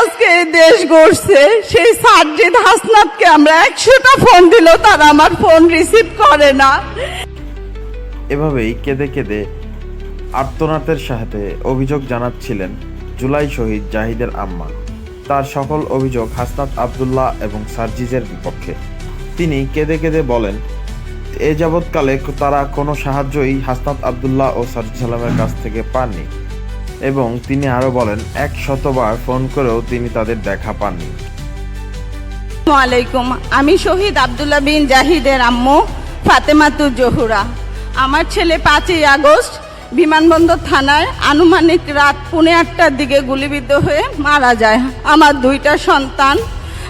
আজকে দেশ গড়ছে, সেই সার্জিদ হাসনাতকে আমরা একশোটা ফোন দিলেও তারা আমার ফোন রিসিভ করে না। এভাবেই কেঁদে কেঁদে আর্তনাদের সাথে অভিযোগ জানাচ্ছিলেন জুলাই শহীদ জাহিদের আম্মা। তার সকল অভিযোগ হাসনাত আবদুল্লাহ এবং সার্জিজের বিপক্ষে। তিনি কেঁদে কেঁদে বলেন, এ যাবৎকালে তারা কোনো সাহায্যই হাসনাত আবদুল্লাহ ও সার্জি সালামের কাছ থেকে পাননি। এবং তিনি আরও বলেন, এক শতবার ফোন করেও তিনি তাদের দেখা পাননি। আলাইকুম আমি শহীদ আব্দুল্লাহ বিন জাহিদের আম্মু ফাতেমাতুর জহুরা। আমার ছেলে পাঁচই আগস্ট বিমানবন্দর থানায় আনুমানিক রাত পুনে আটটার দিকে গুলিবিদ্ধ হয়ে মারা যায়। আমার দুইটা সন্তান,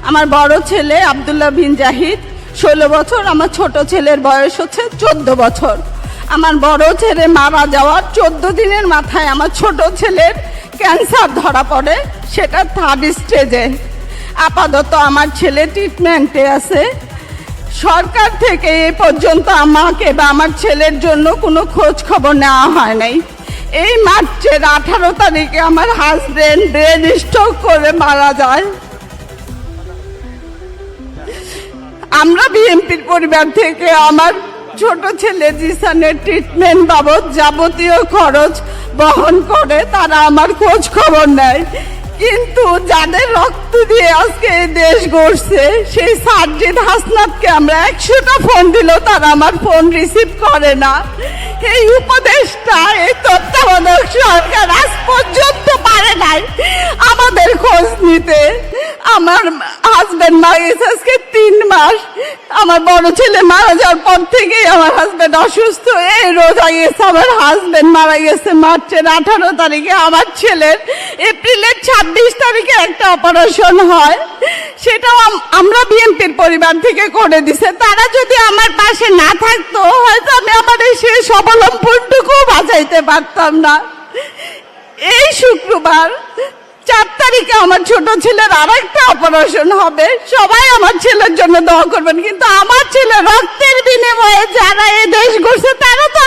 আমার বড় ছেলে আব্দুল্লাহ বিন জাহিদ, ষোলো বছর, আমার ছোট ছেলের বয়স হচ্ছে চোদ্দ বছর। আমার বড় ছেলে মারা যাওয়ার চোদ্দ দিনের মাথায় আমার ছোট ছেলের ক্যান্সার ধরা পড়ে, সেটা থার্ড স্টেজে আপাতত আমার ছেলে ট্রিটমেন্টে আছে। সরকার থেকে এ পর্যন্ত আমাকে বা আমার ছেলের জন্য কোনো খোঁজ খবর নেওয়া হয় নাই। এই মার্চের আঠারো তারিখে আমার হাজবেন্ড ব্রেন স্ট্রোক করে মারা যায়। আমরা বিএনপির পরিবার থেকে আমার ছোট ছেলে জিসানের ট্রিটমেন্ট বাবদ যাবতীয় খরচ বহন করে, তারা আমার খোঁজ খবর নেয়। কিন্তু যাদের রক্ত দিয়ে আজকে এই দেশ গড়ছে, সেই সার্জিদ হাসনাতকে আমরা একশোটা ফোন দিলেও তারা আমার ফোন রিসিভ করে না। এই উপদেশটা, এই তত্ত্বাবধায়ক সরকার আজ পর্যন্ত পারে নাই। আমাদের খোঁজ নিতে। আমার হাজবেন্ড মারা গেছে আজকে তিন মাস। আমার বড় ছেলে মারা যাওয়ার পর থেকেই আমার হাজবেন্ড অসুস্থ। এই রোজা গেছে আমার হাজবেন্ড মারা গেছে মার্চের আঠারো তারিখে। আমার ছেলের এপ্রিলের ছাব্বিশ তারিখে একটা অপারেশন হয়। সেটাও আম- আমরা বিএনপির পরিবার থেকে করে দিছে। তারা যদি আমার পাশে না থাকতো, হয়তো আমি আমার এই শেষ অবলম্বনটুকু বাঁচাইতে পারতাম না। এই শুক্রবার চার তারিখে আমার ছোট ছেলের আর একটা অপারেশন হবে। সবাই আমার ছেলের জন্য দোয়া করবেন, কিন্তু আমার ছেলে রক্তের বিনিময়ে যারা এ দেশ ঘুরছে তারা তো